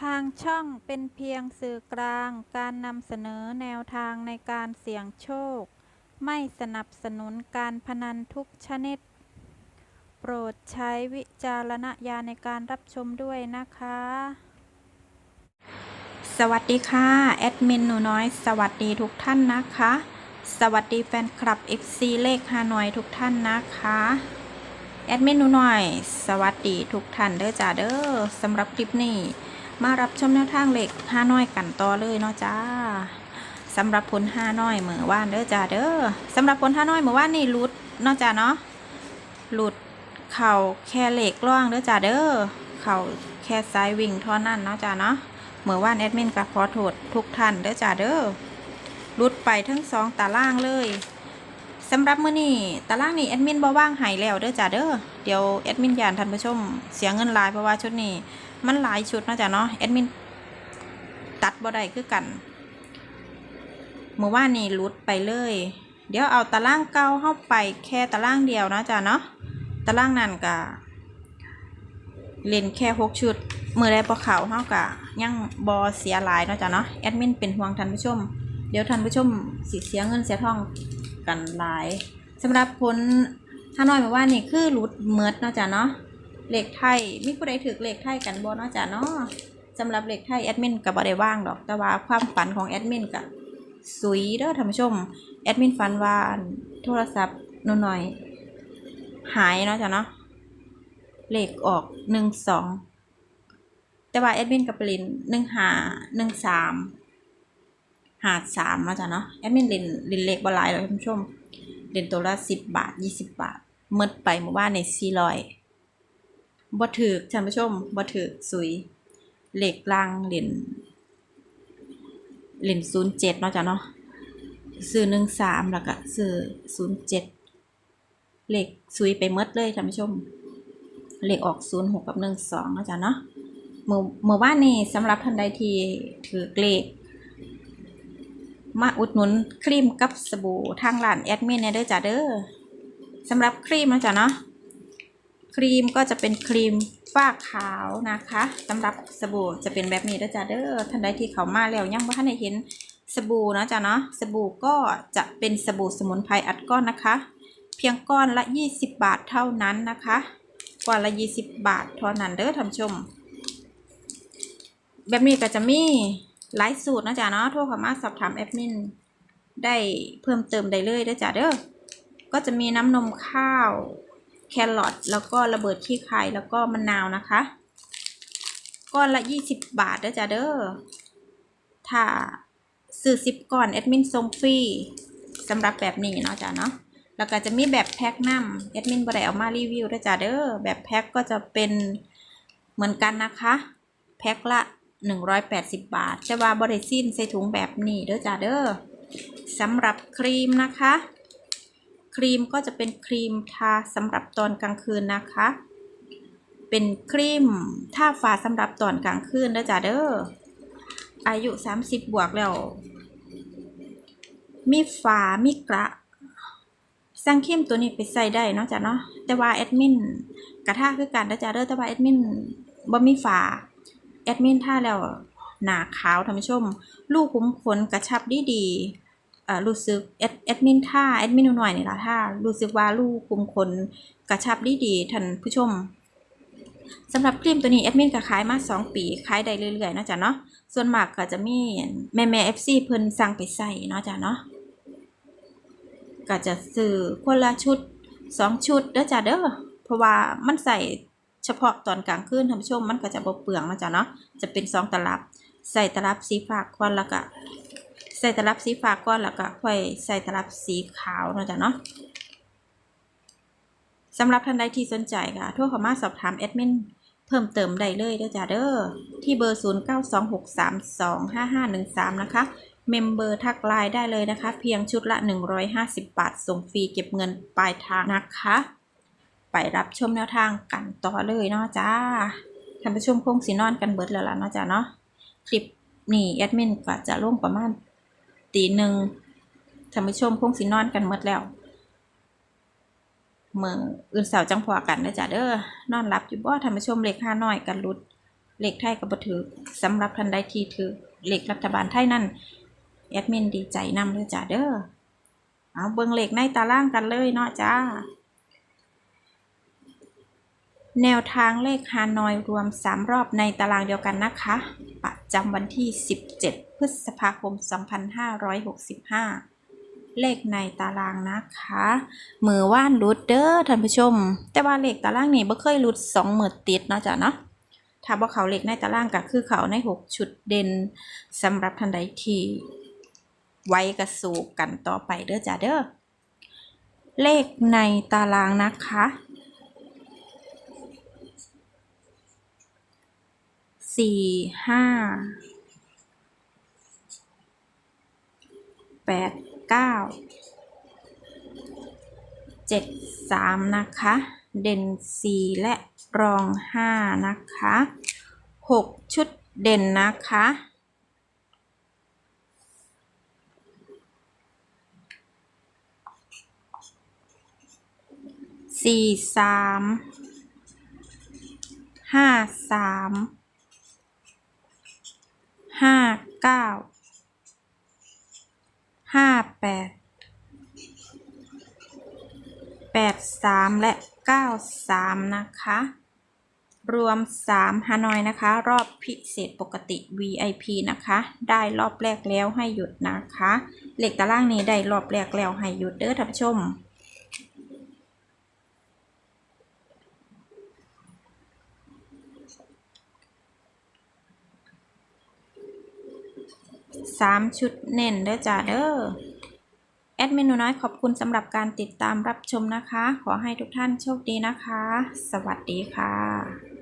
ทางช่องเป็นเพียงสื่อกลางการนำเสนอแนวทางในการเสี่ยงโชค ไม่สนับสนุนการพนันทุกชนิด โปรดใช้วิจารณญาณในการรับชมด้วยนะคะ สวัสดีค่ะ แอดมินหนูน้อย สวัสดีทุกท่านนะคะ สวัสดีแฟนคลับ FC เลขฮานอยทุกท่านนะคะแอดมินหนูน้อย สวัสดีทุกท่านเด้อจ้าเด้อสำหรับคลิปนี้ มารับชมแนวทางเหลขฮาน้อยกันต่อเลยเนาะจ้าสำหรับผลฮาน้อยเมื่อวานเด้อจ้าเด้อสำหรับผลฮาน้อยเมื่อวานนี่หลุดเนาะจ้าเนาะหลุดเข่าแค่เหล็กล่องเด้อจ้าเด้อเข่าแค่ซ้ายวิ่งท่านั้นเนาะจ้าเนาะเมื่อวานแอดมินก็ขอโทษทุกท่านเด้อจ้าเด้อหลุดไปทั้งสองตารางเลยสำหรับมื้อนี้ตารางนี้แอดมินบ่ว่างหายแล้วเด้อจ้าเด้อเดี๋ยวแอดมินยานท่านผู้ชมเสียเงินลายเพราะว่าชุดนี้ มันหลายชุดนะจ้ะเนาะแอดมินตัดบ่ได้คือกันเมื่อวานนี่หลุดไปเลย เดี๋ยวเอาตารางเก่าเข้าไปแค่ตารางเดียวนะจ้ะเนาะตารางนั่นก็เล่นแค่หกชุดมือได้ปะเขาเฮากะยังบอเสียหลายเนาะจ้ะเนาะแอดมินเป็นห่วงท่านผู้ชม เดี๋ยวท่านผู้ชมสิเสียเงินเสียทองกันหลายสำหรับผลฮาน้อยเมื่อวานนี่คือหลุดเมิดเนาะจ้ะเนาะ เหลขไทยมีผู้ใดถือเหลขไทยกันบ่เนาะจ้ะเนาะสำหรับเหลขไทยแอดมินก็บ่ได้ว่างดอก แต่ว่าความฝันของแอดมินก็สุยเด้อท่านผู้ชมแอดมินฝันว่าโทรศัพท์นหน่อย หายเนาะจ้ะเนาะเหลขออกหนึ่งสองแต่ว่าแอดมินกับเล่นหนึ่งหาหนึ่งสามหาสามเนาะจ้ะเนาะแอดมินเลนเลนเลขบ่หลายหรอกท่านผู้ชมเล่นตัวละสิบบาทยี่สิบบาทหมดไปเมื่อวานในสี่ร้อย บ่ถือท่านผู้ชมบ่ถือสุยเหล็กล่างเหรียญเหรียญศูนย์เจ็ดเนาะจ้ะเนาะซื้อหนึ่งสามแล้วก็ซื้อศูนย์เจ็ดเหล็กสุยไปหมดเลยท่านผู้ชมเหล็กออกศูนย์หกกับหนึ่งสองเนาะจ้ะเนาะเมื่อเมื่อว่านนี้สำหรับท่านใดที่ถือเลขมาอุดหนุนครีมกับสบู่ทางร้านแอดมินเนี่ยเด้อจ้ะเด้อสำหรับครีมเนาะจ้ะเนาะ ครีมก็จะเป็นครีมฝ้าขาวนะคะสำหรับสบู่จะเป็นแบบนี้นะจ๊ะเด้อท่านใดที่เขามาแล้วยังไม่ทันได้เห็นสบู่นะจ๊ะเนาะสบู่ก็จะเป็นสบู่สมุนไพรอัดก้อนนะคะ เพียงก้อนละ 20 บาทเท่านั้นนะคะก้อนละ 20 บาทเท่านั้นเด้อท่านชม แบบนี้ก็จะมีหลายสูตรนะจ๊ะเนาะโทรเข้ามาสอบถามแอดมินได้เพิ่มเติมได้เลยเด้อจ้ะเด้อก็จะมีน้ำนมข้าว แครอทแล้วก็ระเบิดขี้ไข่แล้วก็มะนาวนะคะก้อนละ 20 บาทเด้อจ้ะเด้อถ้าซื้อ10ก้อนแอดมินส่งฟรีสำหรับแบบนี้เนาะจ้ะเนาะแล้วก็จะมีแบบแพ็คนำแอดมินบ่ได้เอามารีวิวเด้อจ้ะเด้อแบบแพ็คก็จะเป็นเหมือนกันนะคะ แพ็คละ 180 บาท แต่ว่าบ่ได้สิ้นใส่ถุงแบบนี้เด้อจ้ะเด้อสำหรับครีมนะคะ ครีมก็จะเป็นครีมทาสำหรับตอนกลางคืนนะคะ เป็นครีมทาฝาสำหรับตอนกลางคืนนะจ๊ะเด้อ อายุ 30 บวกแล้ว มีฝามีกระสั่งครีมตัวนี้ไปใส่ได้เนาะจ๊ะเนาะ แต่ว่าแอดมินกระทาคือกันนะจ๊ะเด้อ แต่ว่าแอดมินบ่มีฝา แอดมินท่าแล้วหนาขาวท่านผู้ชม ลูกคุ้มขนกระชับดีดี รู้สึกแอดแอดมินท่าแอดมินหน่อยนี่ละท่ารู้สึกว่าลูกคุมขนกระชับดีดีท่านผู้ชมสำหรับครีมตัวนี้แอดมินก็ขายมาสองปีขายได้เรื่อยๆนะจ๊ะเนาะส่วนมากก็จะมีแม่แม่เอฟซีเพิ่นสั่งไปใส่เนาะจ๊ะเนาะก็จะซื้อคนละชุดสองชุดเด้อจ้ะเด้อเพราะว่ามันใส่เฉพาะตอนกลางคืนท่านผู้ชมมันก็จะบ่เปลืองนะจ๊ะเนาะจะเป็นสองตลับ ใส่ตลับสีฟ้าควันแล้วก็ ใส่ตลับสีฟ้าก่อนแล้วก็ค่อยใส่ตลับสีขาวเนาะจ๊ะเนาะสำหรับท่านใดที่สนใจค่ะโทรเข้ามาสอบถามแอดมินเพิ่มเติมได้เลยเด้อจ้ะเด้อที่เบอร์ 0926325513 นะคะ เมมเบอร์ทักไลน์ได้เลยนะคะ เพียงชุดละ 150 บาท ส่งฟรีเก็บเงินปลายทางนะคะ ไปรับชมแนวทางกันต่อเลยเนาะจ้าท่านผู้ชมคงสีนอนกันเบิดแล้วล่ะเนาะจ้าเนาะคลิปนี่แอดมินก็จะลงประมาณ ตีหนึ่งท่านผู้ชมคงสินอนกันหมดแล้วเมื่ออื่นสาร์จังพอกันนะจ๊ะเด้อนอนหลับอยู่บ่ท่านผู้ชมเลขห้าน้อยกันรุดเลขไทยกับบถือสำหรับท่านใดที่ถือเลขรัฐบาลไทยนั่นแอดมินดีใจนำเลยจ้าเด้อเอาเบิ่งเลขในตารางกันเลยเนาะจ้า แนวทางเลขฮานอยรวม 3 รอบในตารางเดียวกันนะคะ จำวันที่ 17 พฤษภาคม 2565 เลขในตารางนะคะ มือว่านรุดเด้อท่านผู้ชม แต่ว่าเลขตารางนี่บ่เคยรุด2มือติดเนาะจ้ะเนาะถ้าบ่เขาเลขในตารางก็คือเขาใน 6 ชุดเด่นสำหรับท่านใดที่ไว้กระสูกกันต่อไปเด้อจ้ะเด้อเลขในตารางนะคะ สี่ห้าแปดเก้าเจ็ดสามนะคะ เด่นสี่และรองห้านะคะหกชุดเด่นนะคะสี่สามห้าสาม ห้าเก้าห้าแปดแปดสามและเก้าสามนะคะ รวมสามฮานอยนะคะ รอบพิเศษปกติ VIP นะคะ ได้รอบแรกแล้วให้หยุดนะคะ เหล็กตารางนี้ได้รอบแรกแล้วให้หยุดเด้อท่านผู้ชม สามชุดเน้นเด้อจ้าเด้อแอดมินหนูน้อยขอบคุณสำหรับการติดตามรับชมนะคะ ขอให้ทุกท่านโชคดีนะคะ สวัสดีค่ะ